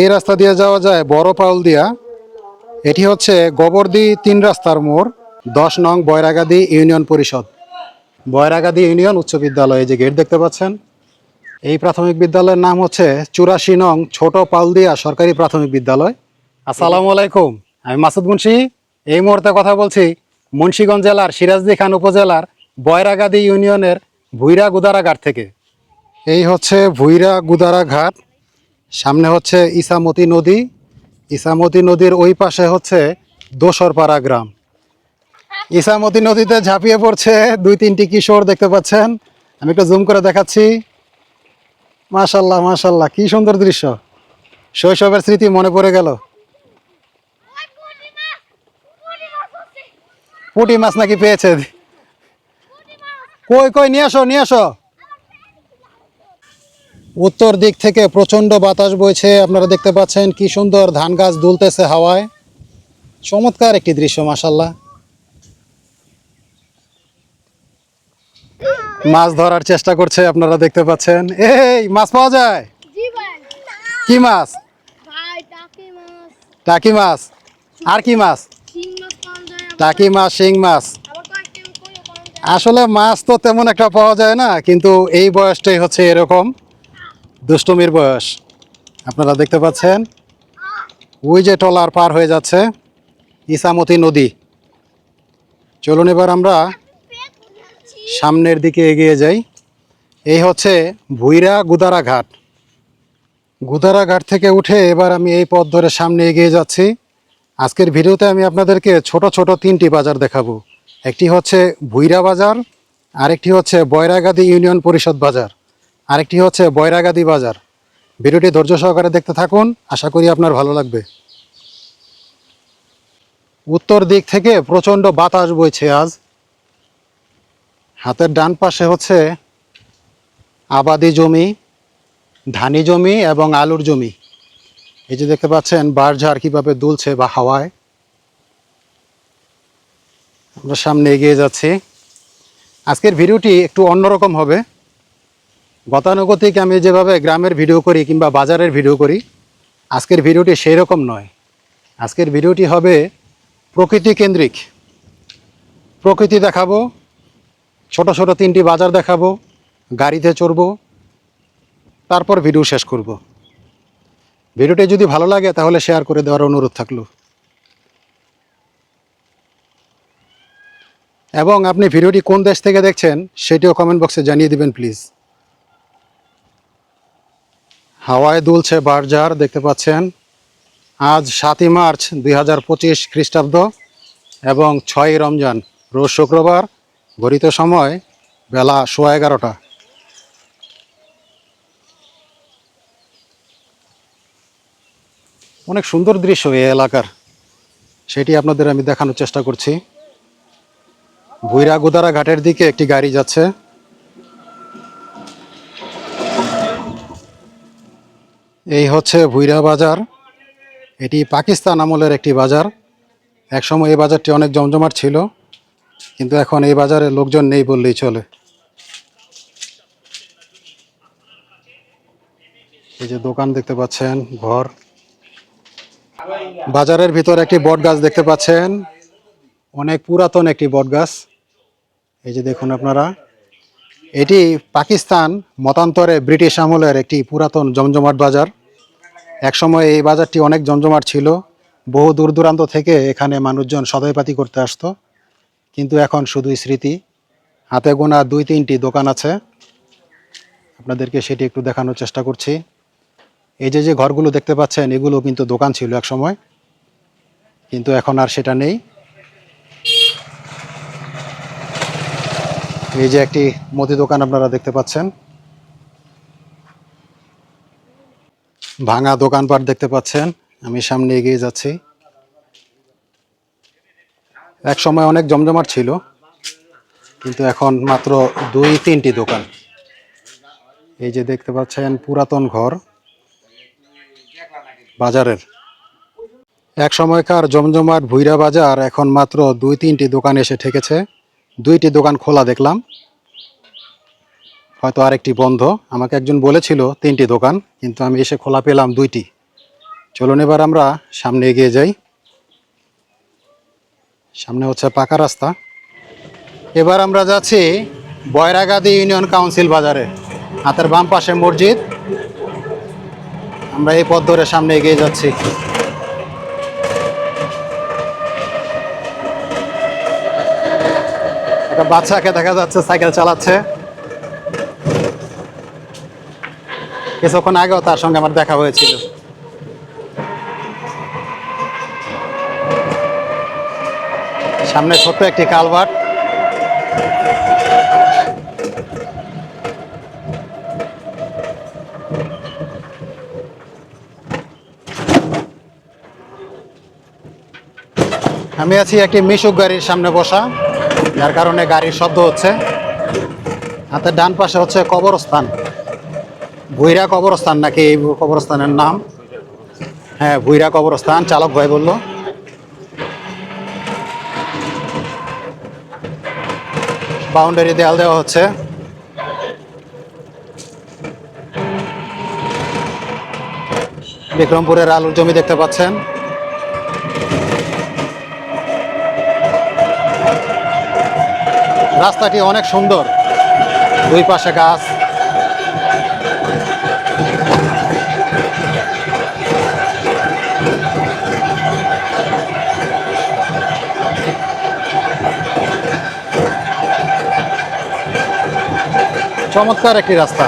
এই রাস্তা দিয়ে যাওয়া যায় বড় পাউল দিয়া। এটি হচ্ছে গোবরদি তিন রাস্তার মোড়, দশ নং বয়রাগাদি ইউনিয়ন পরিষদ। বয়রাগাদি ইউনিয়ন উচ্চ বিদ্যালয়, এই যে গেট দেখতে পাচ্ছেন। এই প্রাথমিক বিদ্যালয়ের নাম হচ্ছে চুরাশি নং ছোট পাউলদিয়া সরকারি প্রাথমিক বিদ্যালয়। আসসালামু আলাইকুম, আমি মাসুদ মুন্সি। এই মুহূর্তে কথা বলছি মুন্সিগঞ্জ জেলার সিরাজদি খান উপজেলার বয়রাগাদি ইউনিয়নের ভুইরা গুদারা ঘাট থেকে। এই হচ্ছে ভুইরা গুদারা ঘাট সামনে হচ্ছে ইসামতি নদী। ইসামতি নদীর ওই পাশে হচ্ছে দোসরপাড়া গ্রাম। ইসামতি নদীতে ঝাঁপিয়ে পড়ছে দুই তিনটি কিশোর, দেখতে পাচ্ছেন? আমি একটু জুম করে দেখাচ্ছি। মাশাল্লাহ মাশাল্লাহ, কি সুন্দর দৃশ্য। শৈশবের স্মৃতি মনে পড়ে গেল। পুঁটি মাছ নাকি পেয়েছে? কই কই, নিয়ে আসো নিয়ে আসো। উত্তর দিক থেকে প্রচণ্ড বাতাস বইছে। আপনারা দেখতে পাচ্ছেন কি সুন্দর ধান গাছ দুলতেছে হাওয়ায়। চমৎকার একটি দৃশ্য মাসাল্লাহ মাছ ধরার চেষ্টা করছে আপনারা দেখতে পাচ্ছেন। এই মাছ পাওয়া যায়? কি মাছ? টাকি মাছ। আর কি মাছ? টাকি মাছ শিং মাছ? আসলে মাছ তো তেমন একটা পাওয়া যায় না কিন্তু এই বয়সটাই হচ্ছে এরকম। দুষ্টমির বয়স। আপনারা দেখতে পাচ্ছেন? ওই যে টলার পার হয়ে যাচ্ছে, ইসামতি নদী। চলুন এবার আমরা সামনের দিকে এগিয়ে যাই। এই হচ্ছে ভুইরা গুদারা ঘাট গুদারা ঘাট থেকে উঠে এবার আমি এই পথ ধরে সামনে এগিয়ে যাচ্ছি। আজকের ভিডিওতে আমি আপনাদেরকে ছোট ছোট তিনটি বাজার দেখাবো। একটি হচ্ছে ভুইরা বাজার, আরেকটি হচ্ছে বয়রাগাদি ইউনিয়ন পরিষদ বাজার। আরেকটি হচ্ছে বয়রাগাদি বাজার। ভিডিওটি ধৈর্য সহকারে দেখতে থাকুন, আশা করি আপনার ভালো লাগবে। উত্তর দিক থেকে প্রচণ্ড বাতাস বইছে আজ। হাতের ডান পাশে হচ্ছে আবাদি জমি, ধানি জমি এবং আলুর জমি। এই যে দেখতে পাচ্ছেন বারঝাড় কীভাবে দুলছে বা হাওয়ায়। আমরা সামনে এগিয়ে যাচ্ছি। আজকের ভিডিওটি একটু অন্যরকম হবে। গতানুগতিক আমি যেভাবে গ্রামের ভিডিও করি কিংবা বাজারের ভিডিও করি, আজকের ভিডিওটি সেই রকম নয়। আজকের ভিডিওটি হবে প্রকৃতি কেন্দ্রিক প্রকৃতি দেখাবো, ছোট ছোট তিনটি বাজার দেখাবো, গাড়িতে চড়বো, তারপর ভিডিও শেষ করব। ভিডিওটি যদি ভালো লাগে তাহলে শেয়ার করে দেওয়ার অনুরোধ থাকল। এবং আপনি ভিডিওটি কোন দেশ থেকে দেখছেন সেটিও কমেন্ট বক্সে জানিয়ে দিবেন প্লিজ। হাওয়ায় দুলছে বারজার, দেখতে পাচ্ছেন। আজ সাতই মার্চ দুই হাজার পঁচিশ খ্রিস্টাব্দ এবং ছয়ই রমজান, রোজ শুক্রবার, ঘড়িত সময় বেলা সোয়া এগারোটা। অনেক সুন্দর দৃশ্য এই এলাকার। সেটি আপনাদের আমি দেখানোর চেষ্টা করছি। ভুইরা গুদারা ঘাটের দিকে একটি গাড়ি যাচ্ছে। এই হচ্ছে ভুইরা বাজার। এটি পাকিস্তান আমলের একটি বাজার। একসময় এই বাজারটি অনেক জমজমাট ছিল, কিন্তু এখন এই বাজারে লোকজন নেই বললেই চলে। এই যে দোকান দেখতে পাচ্ছেন, ঘর। বাজারের ভিতর একটি বট গাছ দেখতে পাচ্ছেন। অনেক পুরাতন একটি বট গাছ এই যে দেখুন আপনারা। এটি পাকিস্তান মতান্তরে ব্রিটিশ আমলের একটি পুরাতন জমজমাট বাজার। একসময় এই বাজারটি অনেক জমজমাট ছিল। বহু দূর দূরান্ত থেকে এখানে মানুষজন সদাইপাতি করতে আসতো। কিন্তু এখন শুধুই স্মৃতি। হাতে গোনা দুই তিনটি দোকান আছে। আপনাদেরকে সেটি একটু দেখানোর চেষ্টা করছি। এই যে যে ঘরগুলো দেখতে পাচ্ছেন, এগুলো কিন্তু দোকান ছিল এক সময় কিন্তু এখন আর সেটা নেই। এই যে একটি মুদি দোকান আপনারা দেখতে পাচ্ছেন। ভাঙা দোকানপাট দেখতে পাচ্ছেন। আমি সামনে এগিয়ে যাচ্ছি। এক সময় অনেক জমজমাট ছিল, কিন্তু এখন মাত্র দুই, তিনটি দোকান। এই যে দেখতে পাচ্ছেন পুরাতন ঘর, বাজারের। এক সময়কার জমজমাট ভুইরা বাজার এখন মাত্র দুই, তিনটি দোকান এসে ঠেকেছে। দুইটি দোকান খোলা দেখলাম। হয়তো আরেকটি বন্ধ। আমাকে একজন বলেছিল তিনটি দোকান, কিন্তু আমি এসে খোলা পেলাম দুইটি। চলুন এবার আমরা সামনে এগিয়ে যাই। সামনে হচ্ছে পাকা রাস্তা। এবার আমরা যাচ্ছি বয়রাগাদি ইউনিয়ন কাউন্সিল বাজারে, হাতের বাম পাশে মসজিদ। আমরা এই পথ ধরে সামনে এগিয়ে যাচ্ছি। একটা বাচ্চাকে দেখা যাচ্ছে, সাইকেল চালাচ্ছে। কিছুক্ষণ আগেও তার সঙ্গে আমার দেখা হয়েছিল। সামনে ছোট্ট একটি কালভার্ট। আমি আছি একটি মিশুক গাড়ির সামনে বসা। যার কারণে গাড়ির শব্দ হচ্ছে। হাতের ডান পাশে হচ্ছে কবরস্থান। ভুইরা কবরস্থান নাকি এই কবরস্থানের নাম? হ্যাঁ ভুইরা কবরস্থান, চালক ভাই বলল। বাউন্ডারি দেয়াল দেওয়া হচ্ছে। বিক্রমপুরের আলুর জমি দেখতে পাচ্ছেন। রাস্তাটি অনেক সুন্দর। দুই পাশে গাছ। চমৎকার একটি রাস্তা।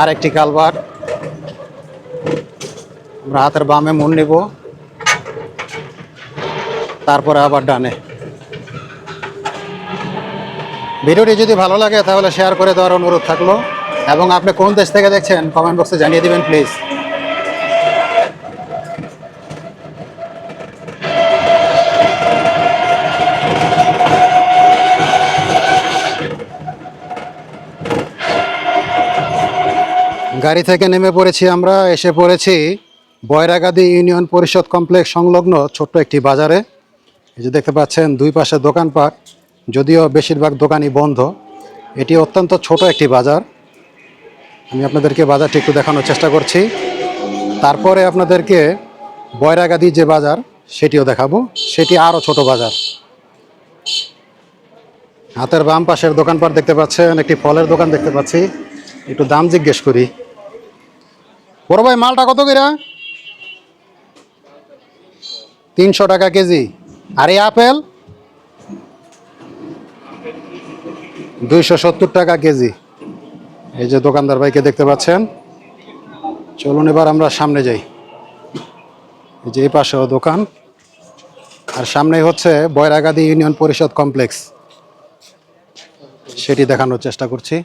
আর একটি কালবার আমরা হাতের বামে মন নিব। তারপরে আবার ডানে। ভিডিওটি যদি ভালো লাগে তাহলে শেয়ার করে দেওয়ার অনুরোধ থাকল। এবং আপনি কোন দেশ থেকে দেখছেন কমেন্ট বক্সে জানিয়ে দিবেন প্লিজ গাড়ি থেকে নেমে পড়েছি আমরা, এসে পড়েছি বয়রাগাদি ইউনিয়ন পরিষদ কমপ্লেক্স সংলগ্ন ছোট্ট একটি বাজারে। এই যে দেখতে পাচ্ছেন, দুই পাশে দোকানপাট, যদিও বেশিরভাগ দোকানই বন্ধ। এটি অত্যন্ত ছোট একটি বাজার। আমি আপনাদেরকে বাজারটি একটু দেখানোর চেষ্টা করছি। তারপরে আপনাদেরকে বয়রাগাদি যে বাজার, সেটিও দেখাবো। সেটি আরও ছোট বাজার। হাতের বাম পাশের দোকানপাট দেখতে পাচ্ছেন, একটি ফলের দোকান দেখতে পাচ্ছি। একটু দাম জিজ্ঞেস করি। বড় ভাই, মালটা কত করে তিনশো টাকা কেজি। আর এই আপেল? দুইশো সত্তর টাকা কেজি। এই যে দোকানদার ভাইকে দেখতে পাচ্ছেন। চলুন এবার আমরা সামনে যাই। এই যে এই পাশেও দোকান। আর সামনেই হচ্ছে বয়রাগাদি ইউনিয়ন পরিষদ কমপ্লেক্স। সেটি দেখানোর চেষ্টা করছি।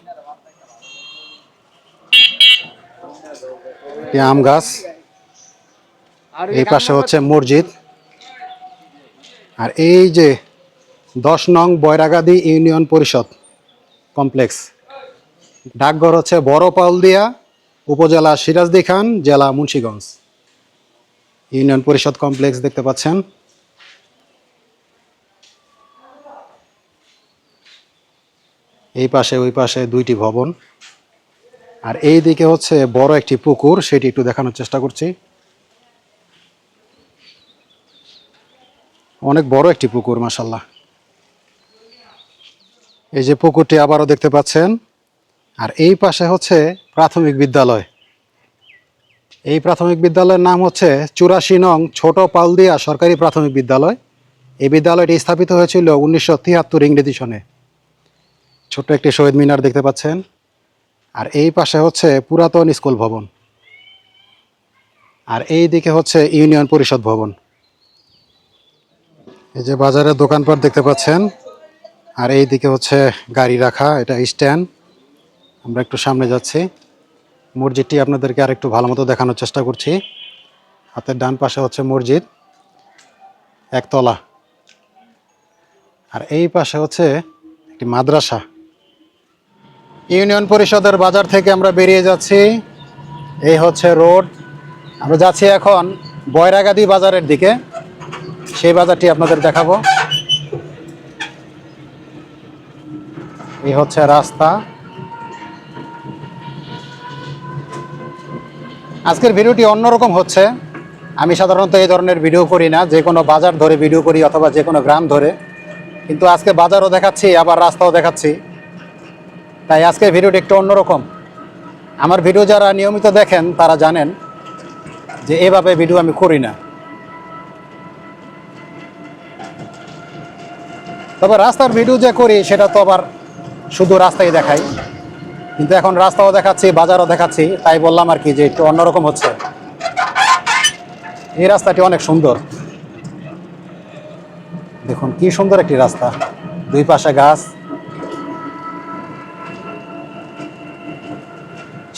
আম গাছ। এই পাশে হচ্ছে মসজিদ। আর এই যে দশ নং বয়রাগাদি ইউনিয়ন পরিষদ কমপ্লেক্স, ডাকঘর হচ্ছে বড় পাউলদিয়া উপজেলা সিরাজদি খান, জেলা মুন্সিগঞ্জ। ইউনিয়ন পরিষদ কমপ্লেক্স দেখতে পাচ্ছেন। এই পাশে, ওই পাশে দুইটি ভবন। আর এই দিকে হচ্ছে বড় একটি পুকুর, সেটি একটু দেখানোর চেষ্টা করছি। অনেক বড় একটি পুকুর মাসাল্লাহ এই যে পুকুরটি আবারও দেখতে পাচ্ছেন, আর এই পাশে হচ্ছে প্রাথমিক বিদ্যালয়। এই প্রাথমিক বিদ্যালয়ের নাম হচ্ছে চুরাশি নং ছোট পালদিয়া সরকারি প্রাথমিক বিদ্যালয়। এই বিদ্যালয়টি স্থাপিত হয়েছিল উনিশশো তিয়াত্তর ইংরেজি সনে। ছোট্ট একটি শহীদ মিনার দেখতে পাচ্ছেন, আর এই পাশে হচ্ছে পুরাতন স্কুল ভবন। আর এই দিকে হচ্ছে ইউনিয়ন পরিষদ ভবন। এই যে বাজারের দোকানপাট দেখতে পাচ্ছেন, আর এই দিকে হচ্ছে গাড়ি রাখা, এটা স্ট্যান্ড। আমরা একটু সামনে যাচ্ছি। মসজিদটি আপনাদেরকে আর একটু ভালো মতো দেখানোর চেষ্টা করছি। হাতের ডান পাশে হচ্ছে মসজিদ, একতলা। আর এই পাশে হচ্ছে একটি মাদ্রাসা। ইউনিয়ন পরিষদের বাজার থেকে আমরা বেরিয়ে যাচ্ছি। এই হচ্ছে রোড। আমরা যাচ্ছি এখন বয়রাগাদি বাজারের দিকে। সেই বাজারটি আপনাদের দেখাবো। এই হচ্ছে রাস্তা। আজকের ভিডিওটি অন্যরকম হচ্ছে। আমি সাধারণত এই ধরনের ভিডিও করি না, যে কোনো বাজার ধরে ভিডিও করি অথবা যে কোনো গ্রাম ধরে। কিন্তু আজকে বাজারও দেখাচ্ছি, আবার রাস্তাও দেখাচ্ছি। তাই আজকের ভিডিওটি একটু অন্যরকম। আমার ভিডিও যারা নিয়মিত দেখেন, তারা জানেন যে এভাবে ভিডিও আমি করি না। তবে রাস্তার ভিডিও যে করি, সেটা তো আবার শুধু রাস্তায় দেখাই। কিন্তু এখন রাস্তাও দেখাচ্ছি, বাজারও দেখাচ্ছি, তাই বললাম আর কি যে একটু অন্যরকম হচ্ছে। এই রাস্তাটি অনেক সুন্দর। দেখুন, কি সুন্দর একটি রাস্তা। দুই পাশে গাছ।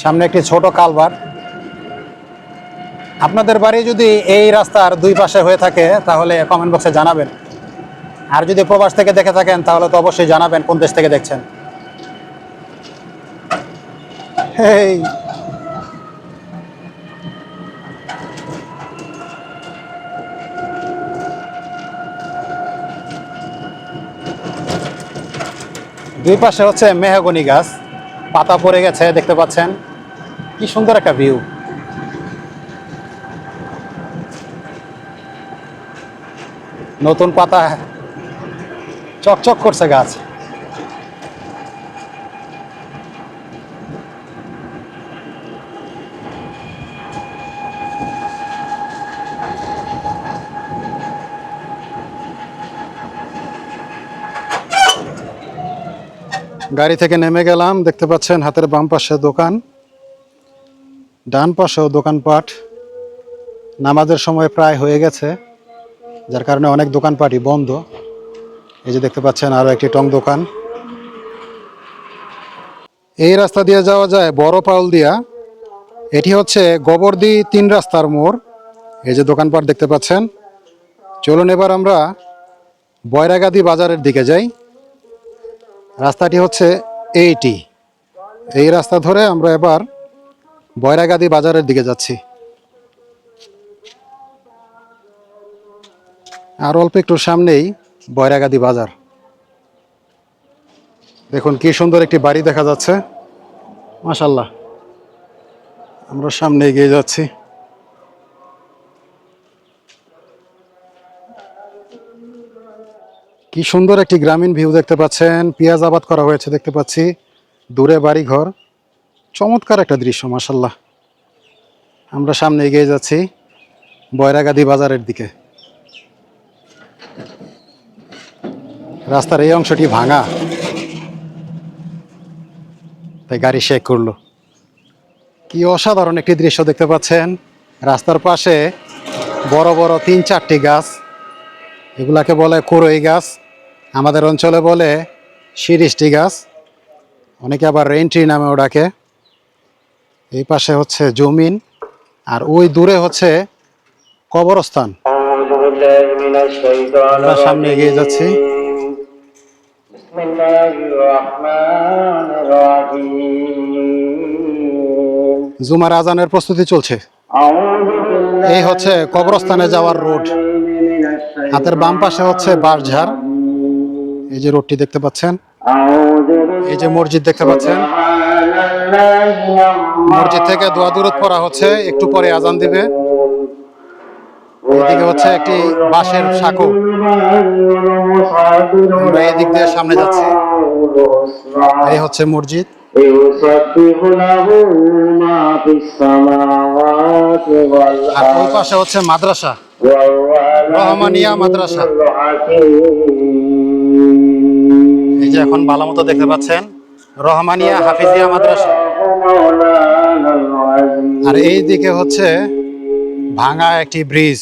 সামনে একটি ছোট কালবার আপনাদের বাড়ি যদি এই রাস্তার দুই পাশে হয়ে থাকে, তাহলে কমেন্ট বক্সে জানাবেন। আর যদি প্রবাস থেকে দেখে থাকেন, তাহলে তো অবশ্যই জানাবেন কোন দেশ থেকে দেখছেন। দুই পাশে হচ্ছে মেহগনি গাছ, পাতা পড়ে গেছে, দেখতে পাচ্ছেন। কি সুন্দর একটা ভিউ। নতুন পাতা চকচক করছে গাছ। গাড়ি থেকে নেমে গেলাম, দেখতে পাচ্ছেন হাতের বাম পাশে দোকান। ডান পাশেও দোকানপাট নামাজের সময় প্রায় হয়ে গেছে, যার কারণে অনেক দোকানপাটই বন্ধ। এই যে দেখতে পাচ্ছেন আরও একটি টং দোকান। এই রাস্তা দিয়ে যাওয়া যায় বড় পাউল দিয়া। এটি হচ্ছে গোবরদি তিন রাস্তার মোড়। এই যে দোকানপাট দেখতে পাচ্ছেন। চলুন এবার আমরা বয়রাগাদি বাজারের দিকে যাই। রাস্তাটি হচ্ছে এইটি। এই রাস্তা ধরে আমরা এবার বয়রাগাদি বাজারের দিকে যাচ্ছি। আর অল্প একটু সামনেই বয়রাগাদি বাজার। দেখুন কি সুন্দর একটি বাড়ি দেখা যাচ্ছে। মাশাল্লাহ আমরা সামনে এগিয়ে যাচ্ছি। কি সুন্দর একটি গ্রামীণ ভিউ দেখতে পাচ্ছেন। পেঁয়াজ আবাদ করা হয়েছে দেখতে পাচ্ছি। দূরে বাড়ি ঘর চমৎকার একটা দৃশ্য মাসাল্লাহ আমরা সামনে এগিয়ে যাচ্ছি বয়রাগাদি বাজারের দিকে। রাস্তার এই অংশটি ভাঙা। তাই গাড়ি শেক করল। কি অসাধারণ একটি দৃশ্য দেখতে পাচ্ছেন। রাস্তার পাশে বড় বড় তিন চারটি গাছ। এগুলাকে বলে কুরই গাছ। আমাদের অঞ্চলে বলে শিরিষ্টি গাছ। অনেকে আবার রেন্ট্রি নামেও ডাকে। এই পাশে হচ্ছে জমিন আর ওই দূরে হচ্ছে কবরস্থান। সামনে এগিয়ে যাচ্ছি। بسم الله الرحمن الرحيم জুমার আজানের প্রস্তুতি চলছে أعوذ بالله এই হচ্ছে কবরস্থানে যাওয়ার রোড من الشيطان হাতের বাম পাশে হচ্ছে বাঁশঝাড় এই যে রোডটি দেখতে পাচ্ছেন أعوذ بالله এই যে মসজিদ দেখতে পাচ্ছেন سبحان الله عما মসজিদ থেকে দোয়া দূরত পড়া হচ্ছে একটু পরে আজান দিবে এদিকে হচ্ছে একটি বাঁশের সাঁকো। এই দিক দিয়ে সামনে যাচ্ছি। এই হচ্ছে মসজিদ। আর ওই পাশে হচ্ছে মাদ্রাসা। রহমানিয়া মাদ্রাসা। এই যে এখন ভালো মতো দেখতে পাচ্ছেন, রহমানিয়া হাফিজিয়া মাদ্রাসা। আর এই দিকে হচ্ছে ভাঙা একটি ব্রিজ।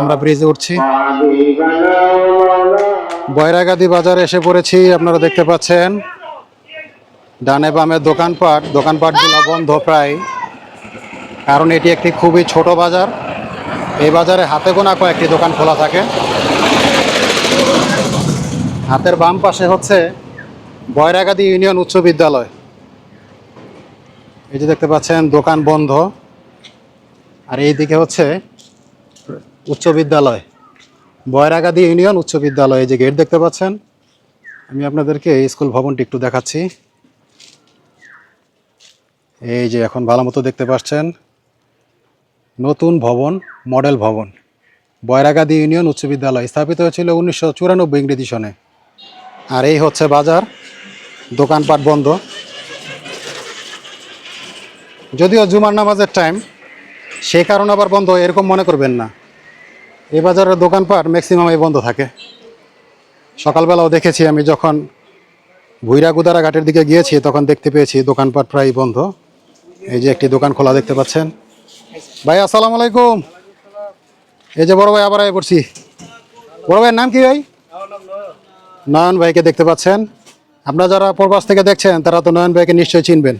আমরা ব্রিজে উঠছি। বৈরাগাদি বাজার এসে পড়েছি আপনারা দেখতে পাচ্ছেন। ডানে বামে দোকানপাট দোকানপাটগুলো বন্ধ প্রায়। কারণ এটি একটি খুবই ছোট বাজার। এই বাজারে হাতে গোনা কয়েকটি দোকান খোলা থাকে। হাতের বাম পাশে হচ্ছে বয়রাগাদি ইউনিয়ন উচ্চ বিদ্যালয়। এই যে দেখতে পাচ্ছেন, দোকান বন্ধ। আর এই দিকে হচ্ছে উচ্চ বিদ্যালয়। বয়রাগাদি ইউনিয়ন উচ্চ বিদ্যালয়, এই যে গেট দেখতে পাচ্ছেন। আমি আপনাদেরকে এই স্কুল ভবনটি একটু দেখাচ্ছি। এই যে এখন ভালো মতো দেখতে পাচ্ছেন, নতুন ভবন, মডেল ভবন। বয়রাগাদি ইউনিয়ন উচ্চ বিদ্যালয় স্থাপিত হয়েছিল উনিশশো চুরানব্বই ইংরেজি সনে। আর এই হচ্ছে বাজার। দোকানপাট বন্ধ। যদিও জুমার নামাজের টাইম সেই কারণে আবার বন্ধ, এরকম মনে করবেন না। এ বাজারের দোকানপাট ম্যাক্সিমামই বন্ধ থাকে। সকালবেলাও দেখেছি আমি যখন ভুইরা গুদারা ঘাটের দিকে গিয়েছি, তখন দেখতে পেয়েছি দোকানপাট প্রায় বন্ধ। এই যে একটি দোকান খোলা দেখতে পাচ্ছেন। ভাই, আসসালামু আলাইকুম। এই যে বড় ভাই, আবার আয় পড়ছি। বড় ভাইয়ের নাম কি ভাই? নয়ন ভাইকে দেখতে পাচ্ছেন। আপনারা যারা প্রবাস থেকে দেখছেন তারা তো নয়ন ভাইকে নিশ্চয়ই চিনবেন।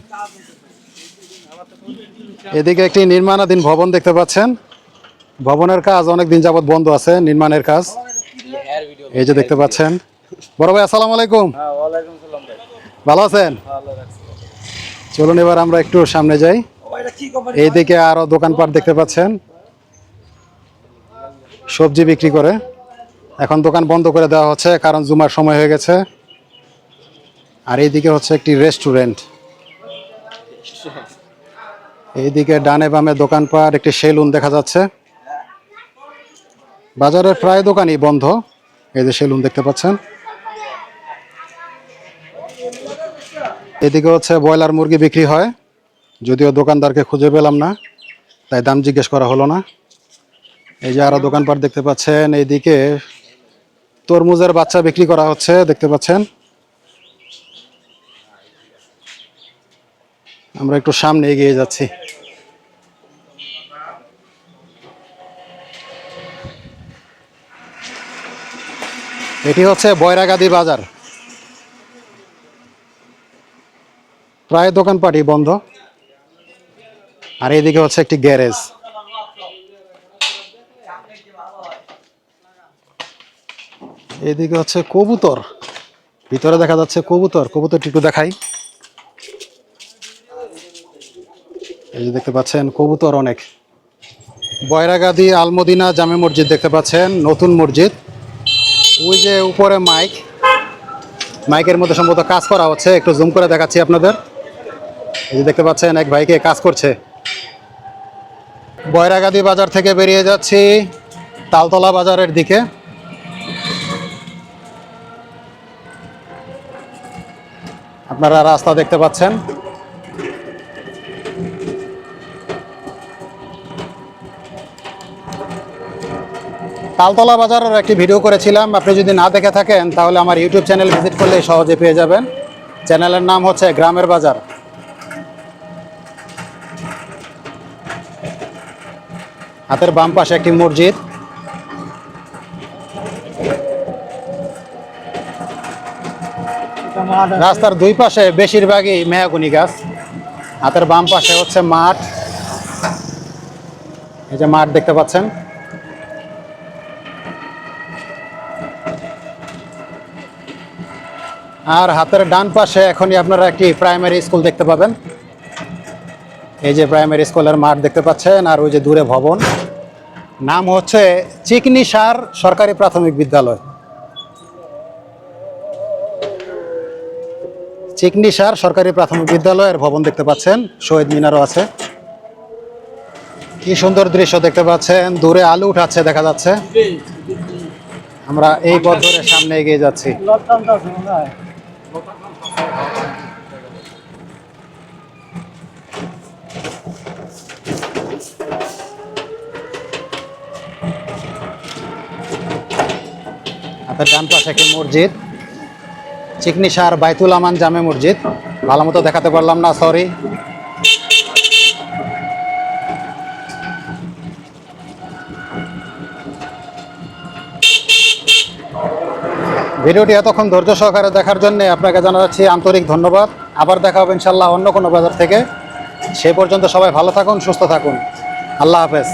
এদিকে একটি নির্মাণাধীন ভবন দেখতে পাচ্ছেন। ভবনের কাজ অনেক দিন যাবত বন্ধ আছে নির্মাণের কাজ। এই যে দেখতে পাচ্ছেন। বড় ভাই আসসালামু আলাইকুম। ভালো আছেন? চলুন এবার আমরা একটু সামনে যাই। এইদিকে আরও দোকানপাট দেখতে পাচ্ছেন। সবজি বিক্রি করে। এখন দোকান বন্ধ করে দেওয়া হচ্ছে কারণ জুমার সময় হয়ে গেছে। আর এইদিকে হচ্ছে একটি রেস্টুরেন্ট এইদিকে ডানে বামে দোকানপাট, একটি সেলুন দেখা যাচ্ছে। বাজারের প্রায় দোকানই বন্ধ। এই যে সেলুন দেখতে পাচ্ছেন। এদিকে হচ্ছে ব্রয়লার মুরগি বিক্রি হয়। যদিও দোকানদারকে খুঁজে পেলাম না, তাই দাম জিজ্ঞেস করা হলো না। এই যে আরও দোকানপাট দেখতে পাচ্ছেন, এইদিকে তরমুজের বাচ্চা বিক্রি করা হচ্ছে, দেখতে পাচ্ছেন। আমরা একটু সামনে এগিয়ে যাচ্ছি। এটি হচ্ছে বয়রাগাদি বাজার। প্রায় দোকানপাটই বন্ধ। আর এইদিকে হচ্ছে একটি গ্যারেজ। এদিকে হচ্ছে কবুতর। ভিতরে দেখা যাচ্ছে কবুতর। কবুতরটি একটু দেখাই। যে দেখতে পাচ্ছেন, কবুতর অনেক। বয়রাগাদি আলমদিনা জামে মসজিদ দেখতে পাচ্ছেন, নতুন মসজিদ। ওই যে উপরে মাইক। মাইকের মধ্যে সম্ভবত কাজ করা হচ্ছে, একটু জুম করে দেখাচ্ছি আপনাদের। এই যে দেখতে পাচ্ছেন, এক ভাইকে কাজ করছে। বয়রাগাদি বাজার থেকে বেরিয়ে যাচ্ছি, তালতলা বাজারের দিকে। আপনারা রাস্তা দেখতে পাচ্ছেন। তালতলা বাজারের একটি ভিডিও করেছিলাম। আপনি যদি না দেখে থাকেন, তাহলে আমার ইউটিউব চ্যানেল ভিজিট করলে সহজে পেয়ে যাবেন। চ্যানেলের নাম হচ্ছে গ্রামের বাজার। হাতের বাম পাশে একটি মসজিদ। রাস্তার দুই পাশে বেশিরভাগই মেয়াগুনি গাছ। হাতের বাম পাশে হচ্ছে মাঠ। এই যে মাঠ দেখতে পাচ্ছেন। আর হাতের ডান পাশে এখনই আপনারা একটি প্রাইমারি স্কুল দেখতে পাবেন। এই যে প্রাইমারি স্কুলের মাঠ দেখতে পাচ্ছেন, আর ওই যে দূরে ভবন। নাম হচ্ছে চিকনি সার সরকারি প্রাথমিক বিদ্যালয়। চিকনি সার সরকারি প্রাথমিক বিদ্যালয়ের ভবন দেখতে পাচ্ছেন, শহীদ মিনারও আছে। কি সুন্দর দৃশ্য দেখতে পাচ্ছেন, দূরে আলু উঠাচ্ছে, দেখা যাচ্ছে। আমরা এই পথ ধরে সামনে এগিয়ে যাচ্ছি। হাতের ডান পাশে একটি মসজিদ। চিকনি সার বাইতুল আমান জামে মসজিদ। ভালো মতো দেখাতে পারলাম না সরি ভিডিওটি এতক্ষণ ধৈর্য সহকারে দেখার জন্য আপনাকে জানাচ্ছি আন্তরিক ধন্যবাদ। আবার দেখা হবে ইনশাল্লাহ অন্য কোনো বাজার থেকে। সে পর্যন্ত সবাই ভালো থাকুন, সুস্থ থাকুন। আল্লাহ হাফেজ।